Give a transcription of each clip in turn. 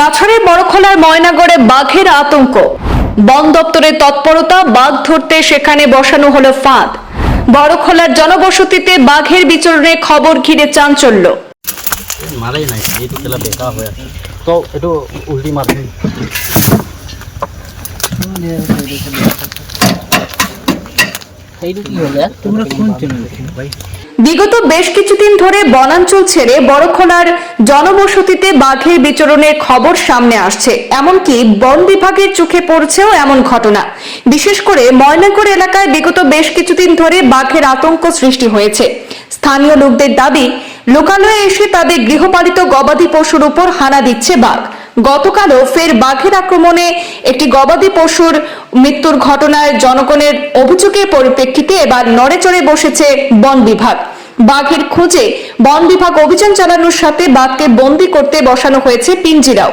কাছাড়ের বড়খলার ময়নাগড়ে বাঘের আতঙ্ক। বন দপ্তরের তৎপরতা বাঘ ধরতে সেখানে বসানো হলো ফাঁদ। বড়খলার জনবসতিতে বাঘের বিচরণে খবর ঘিরে চাঞ্চল্য। মারাই নাই বেকা তো উল্টি হলে? তোমরা কোন চ্যানেল বিগত বেশ কিছুদিন ধরে বনাঞ্চল ছেড়ে বড়খলার জনবসতিতে বাঘের বিচরণের খবর সামনে আসছে। এমনকি বন বিভাগের চোখে পড়ছেও এমন ঘটনা। বিশেষ করে ময়নাগড় এলাকায় বিগত বেশ কিছুদিন ধরে বাঘের আতঙ্ক সৃষ্টি হয়েছে। স্থানীয় লোকদের দাবি, লোকালয়ে এসে তাদের গৃহপালিত গবাদি পশুর উপর হানা দিচ্ছে বাঘ। গতকালও ফের বাঘের আক্রমণে একটি গবাদি পশুর মৃত্যুর ঘটনায় জনগণের অভিযোগের পরিপ্রেক্ষিতে এবার নড়েচড়ে বসেছে বন বিভাগ। বাঘের খোঁজে বন বিভাগ অভিযান চালানোর সাথে বাঘকে বন্দি করতে বসানো হয়েছে পিঞ্জিরাও।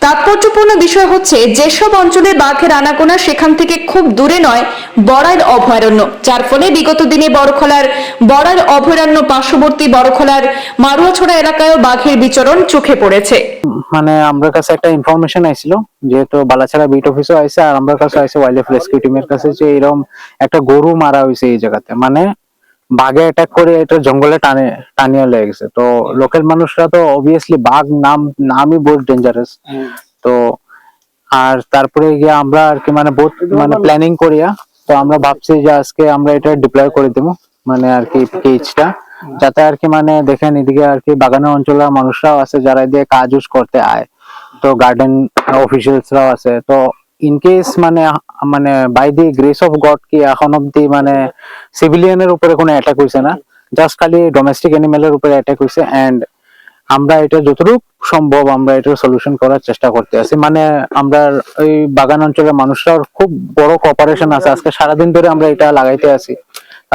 তাৎপর্যপূর্ণ বিষয় হচ্ছে, যেসব অঞ্চলে বাঘের আনাগোনা সেখান থেকে খুব দূরে নয়, বড়াইল অভয়ারণ্য। যার ফলে বিগত দিনে বড়খলার বড়াইল অভয়ারণ্য পার্শ্ববর্তী বড়খলার মারুয়াছড়া এলাকায়ও বাঘের বিচরণ চোখে পড়েছে। মানে আমার কাছে একটা ইনফরমেশন আইছিল, যেহেতু বালাছাড়া বিট অফিসও আইছে আর আমার কাছে আইছে ওয়াইল্ড লাইফ রেস্কিউ টিমের কাছে যে এরকম একটা গরু মারা হয়েছে এই জায়গাতে। মানে বাঘে অ্যাটাক করে এটা জঙ্গলে টানে, টানিয়ে লেগে গেছে। তো লোকাল মানুষরা তো অবভিয়াসলি বাঘ নাম, নামই বহুত ডেঞ্জারাস তো আর তারপরে গিয়ে আমরা আর কি মানে বহুত মানে প্ল্যানিং করিয়া, তো আমরা ভাবছি যে আজকে আমরা এটা ডিপ্লয় করে দেবো মানে আর কি কেজটা যাতে আর কি মানে দেখেন এদিকে আর কি বাগানের অঞ্চলের মানুষরাও আছে যারা এদিকে কাজ করতে আয়। তো গার্ডেন অফিসিয়ালসরাও আছে। তো ইন কেস মানে মানে by the grace of God কি এখন অব্দি মানে সিভিলিয়ানের উপরে কোনো অ্যাটাক হয়েছে না? জাস্ট খালি ডোমেস্টিক অ্যানিমেলের উপরে অ্যাটাক হয়েছে এন্ড আমরা এটা যতটুকু সম্ভব আমরা এটার সলিউশন করার চেষ্টা করতে আছি। মানে আমরা ওই বাগান অঞ্চলের মানুষরাও খুব বড় কপারেশন আছে। আজকে সারাদিন ধরে আমরা এটা লাগাইতে আছি।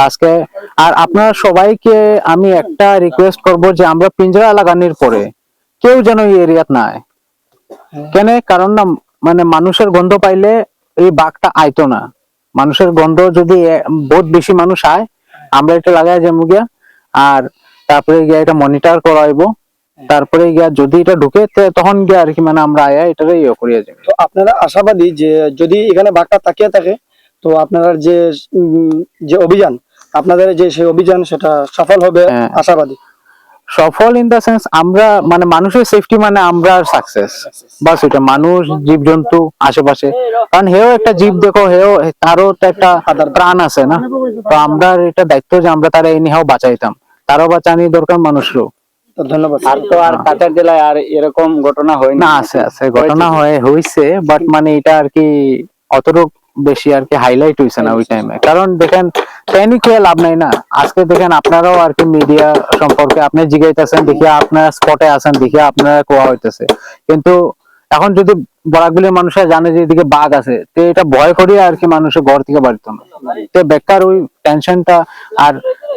আজকে। আর আপনারা সবাইকে আমি একটা রিকোয়েস্ট করব যে আমরা পিঞ্জরা লাগানোর পরে কেউ যেন এই এরিয়াত না আয় কেন? কারণ না মানে মানুষের গন্ধ পাইলে এই বাঘটা আইতো না। মানুষের গন্ধ যদি বহুত বেশি মানুষ আয় আমরা এটা লাগাই যাব গিয়া। আর তারপরে গিয়া এটা মনিটর করাইবো। তারপরে গিয়া যদি এটা ঢুকে তে- তখন গিয়া আর কি মানে আমরা আয়া এটারে ইয়ে করিয়া যাব। তো আপনারা আশাবাদী যে যদি এখানে বাঘটা তাকিয়ে থাকে তো আপনারা যে যে অভিযান আপনাদের যে সেই অভিযান সেটা সফল হবে হ্যাঁ। আশাবাদী। সফল ইন দা সেন্স আমরা মানে মানুষের সেফটি মানে আমরা সাকসেস বাস এটা মানুষ জীবজন্তু আশেপাশে। কারণ হেও একটা জীব দেখো হেও তারও তো একটা প্রাণ আছে না? তো আমরা এটা দায়িত্ব যে আমরা তারা এনিহাও বাঁচাইতাম। তারও বাঁচানি দরকার মানুষেরও ধন্যবাদ। আর তো আর কাছাড় জেলায় আর এরকম ঘটনা হয় না। আছে আছে। ঘটনা হয়ে হইছে বাট মানে এটা আর কি অতটুক বেশি আর কি হাইলাইট হইছে না ওই টাইমে কারণ দেখেন প্যানিক হয়ে লাভ নাই না। আজকে দেখেন আপনারাও আর কি মিডিয়া সম্পর্কে আপনি জিগাইতেছেন, দেখি আপনারা স্পটে আছেন, দেখি আপনারা কোয়া হইতেছে। কিন্তু এখন যদি বরাকগুলি মানুষরা জানে যে এদিকে বাঘ আছে, তো এটা ভয় করিয়ে আর কি মানুষের ঘর থেকে বাড়িত না। তো বেকার ওই টেনশনটা আর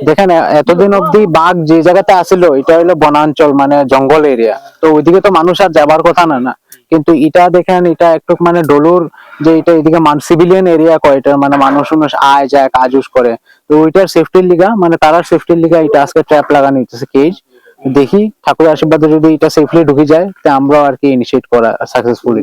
দেখেন এতদিন অব্দি বাঘ যে জায়গাতে আসিল এটা হলো বনাঞ্চল মানে জঙ্গল এরিয়া তো ওইদিকে তো মানুষ আর যাবার কথা না না। কিন্তু এটা দেখেন, এটা একটু মানে ডলুর যে এটা এদিকে সিভিলিয়ান এরিয়া কয় এটা মানে মানুষ আয় যায়, কাজ করে। তো ওইটার সেফটির লিগা মানে তারা সেফটির লিগা এটা আজকে ট্র্যাপ লাগানো হইতেছে কেজ দেখি, ঠাকুরের আশীর্বাদে যদি এটা সেফলি ঢুকে যায়, তা আমরাও আর কি ইনিশিয়েট করা সাকসেসফুল